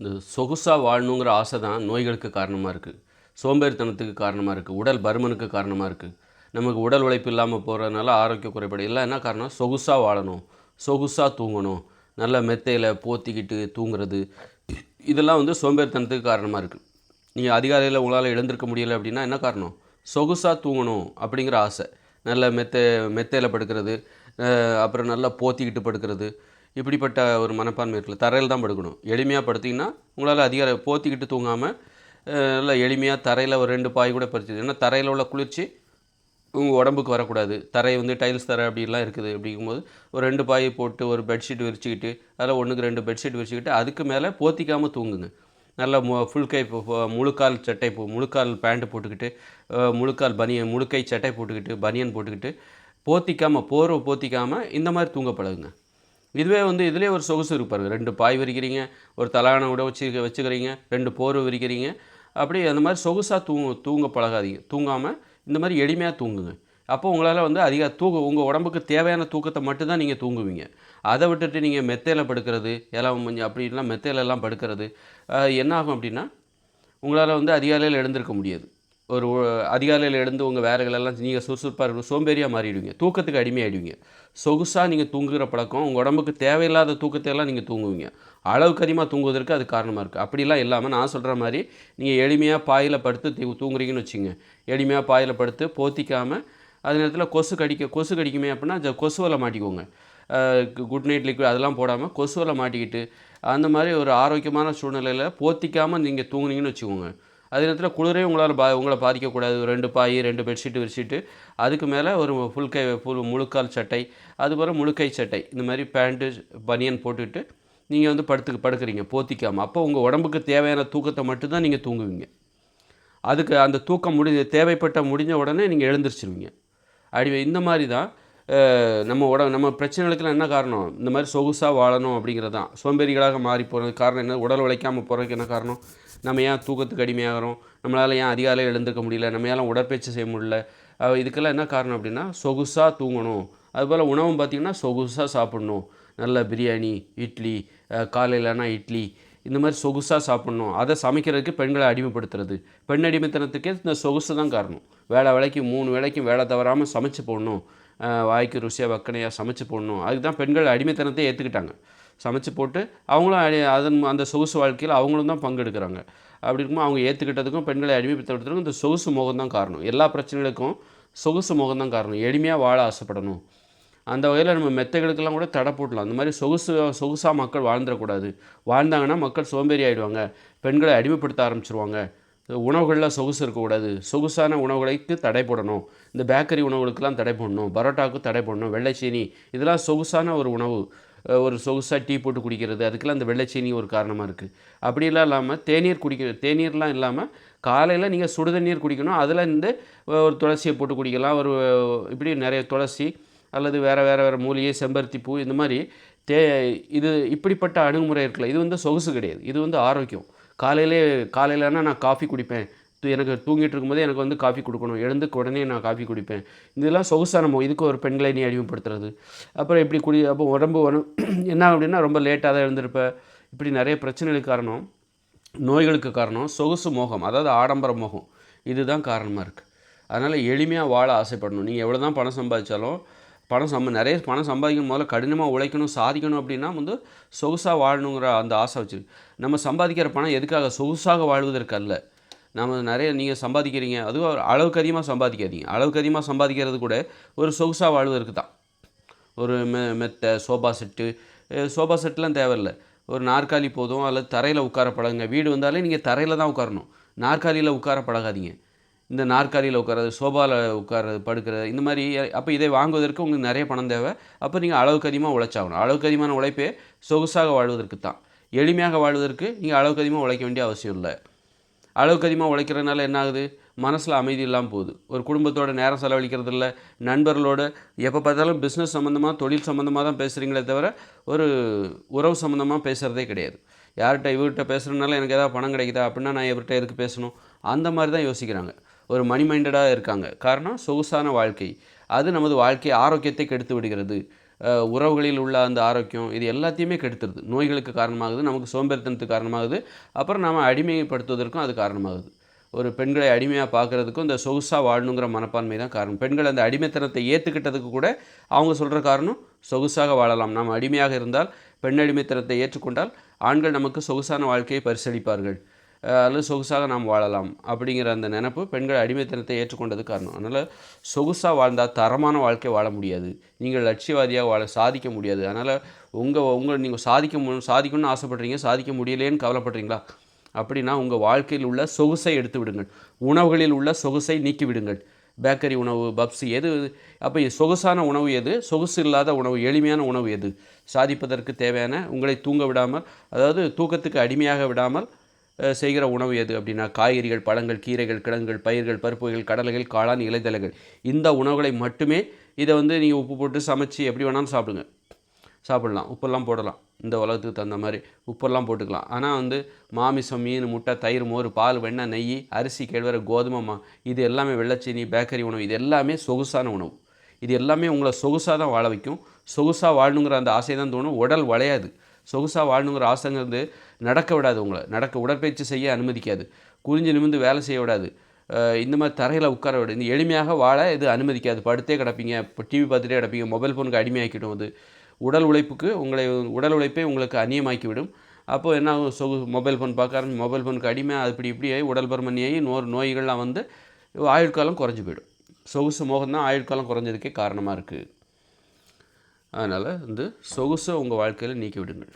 இந்த சொகுசாக வாழணுங்கிற ஆசை தான் நோய்களுக்கு காரணமாக இருக்குது சோம்பேறித்தனத்துக்கு காரணமாக இருக்குது உடல் பருமனுக்கு காரணமாக இருக்குது நமக்கு உடல் உழைப்பு இல்லாமல் போகிறதுனால ஆரோக்கிய குறைபாடு எல்லாம் என்ன காரணம்? சொகுசாக வாழணும். சொகுசாக தூங்கணும். நல்ல மெத்தையில் போத்திக்கிட்டு தூங்குறது. இதெல்லாம் வந்து சோம்பேறித்தனத்துக்கு காரணமாக இருக்குது நீங்கள் அதிகாலையில் உங்களால் எழுந்திருக்க முடியலை அப்படின்னா என்ன காரணம்? சொகுசாக தூங்கணும் அப்படிங்கிற ஆசை. நல்ல மெத்தை மெத்தையில் படுக்கிறது. அப்புறம் நல்லா போத்திக்கிட்டு படுக்கிறது. இப்படிப்பட்ட ஒரு மனப்பான்மை இருக்குல்ல தரையில் தான் படுக்கணும். எளிமையாக படுத்திங்கன்னா உங்களால் அதிகார போத்திக்கிட்டு தூங்காமல் நல்லா எளிமையாக தரையில் ஒரு ரெண்டு பாய் கூட பறிச்சு ஏன்னா தரையில் உள்ள குளிர்ச்சி உங்கள் உடம்புக்கு வரக்கூடாது. தரை வந்து டைல்ஸ் தரை அப்படிலாம் இருக்குது அப்படிங்கும்போது ஒரு ரெண்டு பாய் போட்டு ஒரு பெட்ஷீட் விரிச்சுக்கிட்டு அதில் ஒன்றுக்கு ரெண்டு பெட்ஷீட் விரிச்சுக்கிட்டு அதுக்கு மேலே போத்திக்காமல் தூங்குங்க. நல்லா மு ஃபுல் கை முழுக்கால் சட்டை போ முழுக்கால் பேண்ட்டு போட்டுக்கிட்டு முழுக்கால் பனியன் முழுக்கை சட்டை போட்டுக்கிட்டு பனியன் போட்டுக்கிட்டு போத்திக்காமல் போர்வை போத்திக்காமல் இந்த மாதிரி தூங்க பழகுங்க. இதுவே வந்து இதுலேயே ஒரு சொகுசு இருக்கு ரெண்டு பாய் விரிக்கிறீங்க ஒரு தலான கூட வச்சு வச்சுக்கிறீங்க ரெண்டு போர்வை விரிக்கிறீங்க. அப்படி அந்த மாதிரி சொகுசாக தூங்க தூங்க பழகாதீங்க. தூங்காமல் இந்த மாதிரி எளிமையாக தூங்குங்க. அப்போ உங்களால் வந்து அதிக தூக்க உங்கள் உடம்புக்கு தேவையான தூக்கத்தை மட்டும்தான் நீங்கள் தூங்குவீங்க. அதை விட்டுட்டு நீங்கள் மெத்தையில் படுக்கிறது எல்லாம் கொஞ்சம் அப்படின்லாம் மெத்தையிலலாம் படுக்கிறது என்ன ஆகும் அப்படின்னா உங்களால் வந்து அதிகாலையில் எழுந்திருக்க முடியாது. ஒரு அதிகாலையில் எழுந்து உங்கள் வேலைகளெல்லாம் நீங்கள் சுறுசுறுப்பாக இருக்கணும். சோம்பேறியாக மாறிடுவீங்க. தூக்கத்துக்கு அடிமையாயிடுவீங்க. சொகுசாக நீங்கள் தூங்குகிற பழக்கம் உங்கள் உடம்புக்கு தேவையில்லாத தூக்கத்தை எல்லாம் நீங்கள் தூங்குவீங்க. அளவுக்கு அதிகமாக தூங்குவதற்கு அது காரணமாக இருக்குது அப்படிலாம் இல்லாமல் நான் சொல்கிற மாதிரி நீங்கள் எளிமையாக பாயில் படுத்து தூ- தூங்குறீங்கன்னு வச்சுங்க எளிமையாக பாயில் படுத்து போத்திக்காமல் அது நேரத்தில் கொசு கடிக்க கொசு கடிக்குமே அப்படின்னா ஜ- கொசுவலை மாட்டிக்கோங்க. குட் நைட் லிக்விட் அதெல்லாம் போடாமல் கொசுவலை மாட்டிக்கிட்டு அந்த மாதிரி ஒரு ஆரோக்கியமான சூழ்நிலையில் போத்திக்காமல் நீங்கள் தூங்குனீங்கன்னு வச்சுக்கோங்க. அதே நேரத்தில் குளிரே உங்களால் பா உங்களை பாதிக்கக்கூடாது. ரெண்டு பாய் ரெண்டு பெட்ஷீட் விரிச்சிட்டு அதுக்கு மேலே ஒரு ஃபுல் கை ஃபுல் முழுக்கால் சட்டை அதுபோல் முழுக்கை சட்டை இந்த மாதிரி பேண்ட்டு பனியன் போட்டுக்கிட்டு நீங்கள் வந்து படுத்து படுக்கிறீங்க போத்திக்காமல் அப்போ உங்கள் உடம்புக்கு தேவையான தூக்கத்தை மட்டும்தான் நீங்கள் தூங்குவீங்க. அதுக்கு அந்த தூக்கம் முடி தேவைப்பட்ட முடிஞ்ச உடனே நீங்கள் எழுந்திரிச்சிருவீங்க. அடி இந்த மாதிரி தான் நம்ம உட நம்ம பிரச்சனைகளுக்கெல்லாம் என்ன காரணம்? இந்த மாதிரி சொகுசாக வாழணும் அப்படிங்கிறது தான் சோம்பேறிகளாக மாறி போகிறதுக்கு காரணம் என்ன? உடல் உழைக்காமல் போகிறதுக்கு என்ன காரணம்? நம்ம ஏன் தூக்கத்துக்கு அடிமையாகிறோம்? நம்மளால் ஏன் அதிகாலையில் எழுந்திருக்க முடியல? நம்ம ஏன் உடற்பயிற்சி செய்ய முடியல? இதுக்கெல்லாம் என்ன காரணம் அப்படின்னா சொகுசாக தூங்கணும். அதுபோல் உணவும் பார்த்திங்கன்னா சொகுசாக சாப்பிடணும். நல்ல பிரியாணி இட்லி காலையிலனா இட்லி இந்த மாதிரி சொகுசாக சாப்பிட்ணும். அதை சமைக்கிறதுக்கு பெண்களை அடிமைப்படுத்துறது. பெண் அடிமைத்தனத்துக்கே இந்த சொகுசு தான் காரணம். வேலை வேலைக்கு மூணு வேளைக்கும் வேலை தவறாமல் சமைச்சு போடணும். வாய்க்கு ருசியாக வக்கனையாக சமைச்சு போடணும். அதுக்கு தான் பெண்கள் அடிமைத்தனத்தை ஏற்றுக்கிட்டாங்க சமைச்சு போட்டு அவங்களும் அதன் அந்த சொகுசு வாழ்க்கையில் அவங்களும் தான் பங்கெடுக்கிறாங்க. அப்படி இருக்கும்போது அவங்க ஏற்றுக்கிட்டதுக்கும் பெண்களை அடிமைப்படுத்துறதுக்கும் இந்த சொகுசு முகம் தான் காரணம். எல்லா பிரச்சனைகளுக்கும் சொகுசு முகம் தான் காரணம். எளிமையாக வாழ ஆசைப்படணும். அந்த வகையில் நம்ம மெத்தைகளுக்கெல்லாம் கூட தடை போடலாம் அந்த மாதிரி சொகுசு சொகுசாக மக்கள் வாழ்ந்துடக்கூடாது. வாழ்ந்தாங்கன்னா மக்கள் சோம்பேறி ஆகிடுவாங்க பெண்களை அடிமைப்படுத்த ஆரம்பிச்சிருவாங்க. உணவுகளில் சொகுசு இருக்கக்கூடாது. சொகுசான உணவுகளுக்கு தடை போடணும். இந்த பேக்கரி உணவுகளுக்கெல்லாம் தடை போடணும். பரோட்டாவுக்கு தடை போடணும். வெள்ளைச்சீனி இதெல்லாம் சொகுசான ஒரு உணவு. ஒரு சொகுசாக டீ போட்டு குடிக்கிறது அதுக்கெல்லாம் அந்த வெள்ளைச்சீனி ஒரு காரணமாக இருக்குது அப்படிலாம் இல்லாமல் தேநீர் குடிக்க தேநீர்லாம் இல்லாமல் காலையில் நீங்கள் சுடுதண்ணீர் குடிக்கணும். அதில் இருந்து ஒரு துளசியை போட்டு குடிக்கலாம். ஒரு இப்படி நிறைய துளசி அல்லது வேறு வேறு வேறு மூலிகை செம்பருத்தி பூ இந்த மாதிரி தே இது இப்படிப்பட்ட அணுகுமுறை இருக்குல்ல இது வந்து சொகுசு கிடையாது. இது வந்து ஆரோக்கியம். காலையிலே காலையிலனா நான் காஃபி குடிப்பேன். எனக்கு தூங்கிட்டு இருக்கும்போது எனக்கு வந்து காஃபி கொடுக்கணும். எழுந்து உடனே நான் காஃபி குடிப்பேன். இதெல்லாம் சொகுசானமோ இதுக்கு ஒரு பெண்களை நீ அடிமைப்படுத்துறது. அப்புறம் இப்படி குடி அப்போ உடம்பு வரும் என்ன அப்படின்னா ரொம்ப லேட்டாக தான் எழுந்திருப்ப. இப்படி நிறைய பிரச்சனைகளுக்கு காரணம் நோய்களுக்கு காரணம் சொகுசு மோகம் அதாவது ஆடம்பர மோகம். இதுதான் காரணமாக இருக்குது அதனால் எளிமையாக வாழ ஆசைப்படணும். நீங்கள் எவ்வளோ தான் பணம் சம்பாதிச்சாலும் பணம் சம்ப நிறைய பணம் சம்பாதிக்கணும். முதல்ல கடினமாக உழைக்கணும் சாதிக்கணும் அப்படின்னா வந்து சொகுசாக வாழணுங்கிற அந்த ஆசை வச்சுருக்கு நம்ம சம்பாதிக்கிற பணம் எதுக்காக சொகுசாக வாழ்வதற்கு அல்ல. நம்ம நிறைய நீங்கள் சம்பாதிக்கிறீங்க. அதுவும் அளவுக்கு அதிகமாக சம்பாதிக்காதீங்க. அளவுக்கு அதிகமாக சம்பாதிக்கிறது கூட ஒரு சொகுசாக வாழ்வதற்கு தான் ஒரு மெ மெத்தை சோபா செட்டு சோபா செட்லாம் தேவையில்ல. ஒரு நாற்காலி போதும் அல்லது தரையில் உட்கார பழகுங்க. வீடு வந்தாலே நீங்கள் தரையில் தான் உட்காரணும். நாற்காலியில் உட்கார பழகாதீங்க. இந்த நாற்காலியில் உட்காரது சோபாவில் உட்காரது படுக்கிறது இந்த மாதிரி அப்போ இதை வாங்குவதற்கு உங்களுக்கு நிறைய பணம் தேவை. அப்போ நீங்கள் அளவுக்கு அதிகமாக உழைச்சாகணும். அளவுக்கு அதிகமான உழைப்பே சொகுசாக வாழ்வதற்கு தான் எளிமையாக வாழ்வதற்கு நீங்கள் அளவுக்கு அதிகமாக உழைக்க வேண்டிய அவசியம் இல்லை. அளவுக்கு அதிகமாக உழைக்கிறதுனால என்ன ஆகுது? மனசில் அமைதி இல்லாமல் போகுது. ஒரு குடும்பத்தோட நேரம் செலவழிக்கிறது இல்லை நண்பர்களோட எப்போ பார்த்தாலும் பிஸ்னஸ் சம்மந்தமாக தொழில் சம்மந்தமாக தான் பேசுகிறீங்களே தவிர ஒரு உறவு சம்மந்தமாக பேசுகிறதே கிடையாது. யார்கிட்ட இவர்கிட்ட பேசுகிறதுனால எனக்கு ஏதாவது பணம் கிடைக்குதா? அப்படின்னா நான் இவர்கிட்ட எதுக்கு பேசணும்? அந்த மாதிரி தான் யோசிக்கிறாங்க. ஒரு மணி மைண்டடாக இருக்காங்க. காரணம் சொகுசான வாழ்க்கை. அது நமது வாழ்க்கை ஆரோக்கியத்தை கெடுத்து விடுகிறது. உறவுகளில் உள்ள அந்த ஆரோக்கியம் இது எல்லாத்தையுமே கெடுத்துருது. நோய்களுக்கு காரணமாகுது நமக்கு சோம்பேறித்தனத்துக்கு காரணமாகுது அப்புறம் நாம் அடிமைப்படுத்துவதற்கும் அது காரணமாகுது. ஒரு பெண்களை அடிமையாக பார்க்குறதுக்கும் இந்த சொகுசாக வாழணுங்கிற மனப்பான்மை தான் காரணம். பெண்கள் அந்த அடிமைத்தனத்தை ஏற்றுக்கிட்டதுக்கு கூட அவங்க சொல்கிற காரணம் சொகுசாக வாழலாம். நாம் அடிமையாக இருந்தால் பெண் அடிமைத்தனத்தை ஏற்றுக்கொண்டால் ஆண்கள் நமக்கு சொகுசான வாழ்க்கையை பரிசளிப்பார்கள். அல்லது சொகுசாக நாம் வாழலாம் அப்படிங்கிற அந்த நினப்பு பெண்கள் அடிமைத்தனத்தை ஏற்றுக்கொண்டது காரணம். அதனால் சொகுசாக வாழ்ந்தால் தரமான வாழ்க்கை வாழ முடியாது. நீங்கள் லட்சியவாதியாக வாழ சாதிக்க முடியாது. அதனால் உங்கள் உங்கள் நீங்கள் சாதிக்க மு சாதிக்கணும்னு ஆசைப்பட்றீங்க சாதிக்க முடியலேன்னு கவலைப்படுறீங்களா? அப்படின்னா உங்கள் வாழ்க்கையில் உள்ள சொகுசை எடுத்து விடுங்கள். உணவுகளில் உள்ள சொகுசை நீக்கி விடுங்கள். பேக்கரி உணவு பப்ஸு எது அப்போ சொகுசான உணவு எது? சொகுசு இல்லாத உணவு எளிமையான உணவு எது? சாதிப்பதற்கு தேவையான உங்களை தூங்க விடாமல் அதாவது தூக்கத்துக்கு அடிமையாக விடாமல் செய்கிற உணவு எது அப்படின்னா காய்கறிகள் பழங்கள் கீரைகள் கிழங்குகள் பயிர்கள் பருப்புகள் கடலைகள் காளான் இலைதலைகள் இந்த உணவுகளை மட்டுமே இதை வந்து நீங்கள் உப்பு போட்டு சமைச்சு எப்படி வேணாலும் சாப்பிடுங்க. சாப்பிடலாம். உப்பெல்லாம் போடலாம். இந்த உலகத்துக்கு தகுந்த மாதிரி உப்பெல்லாம் போட்டுக்கலாம். ஆனால் வந்து மாமிசம் மீன் முட்டை தயிர் மோர் பால் வெண்ணெய் நெய் அரிசி கேழ்வரை கோதுமை மா இது எல்லாமே வெள்ளச்சீனி பேக்கரி உணவு. இது எல்லாமே சொகுசான உணவு. இது எல்லாமே உங்களை சொகுசாக தான் வாழ வைக்கும். சொகுசாக வாழணுங்கிற அந்த ஆசை தான் தோணும். உடல் வளையாது. சொகுசாக வாழணுங்கிற ஆசைங்கிறது நடக்க விடாது உங்களை. நடக்க உடற்பயிற்சி செய்ய அனுமதிக்காது. குறிஞ்சு நிமிர்ந்து வேலை செய்ய விடாது. இந்த மாதிரி தரையில் உட்கார விட. இந்த எளிமையாக வாழ இது அனுமதிக்காது. படுத்தே கிடப்பீங்க இப்போ டிவி பார்த்துட்டே கிடப்பீங்க மொபைல் ஃபோனுக்கு அடிமையாக்கிடும் அது உடல் உழைப்புக்கு உங்களை உடல் உழைப்பை உங்களுக்கு அந்நியமாக்கி விடும் அப்போது என்ன ஆகும்? சொகு மொபைல் ஃபோன் பார்க்க ஆரம்பி மொபைல் ஃபோனுக்கு அடிமை அது இப்படி இப்படி ஆகி உடல் பருமனியாகி நோர் நோய்கள்லாம் வந்து ஆயுட்காலம் குறைஞ்சி போயிடும். சொகுசு மோகம் தான் ஆயுட்காலம் குறைஞ்சதுக்கே காரணமாக இருக்குது அதனால் வந்து சொகுசை உங்கள் வாழ்க்கையில் நீக்கி விடுங்கள்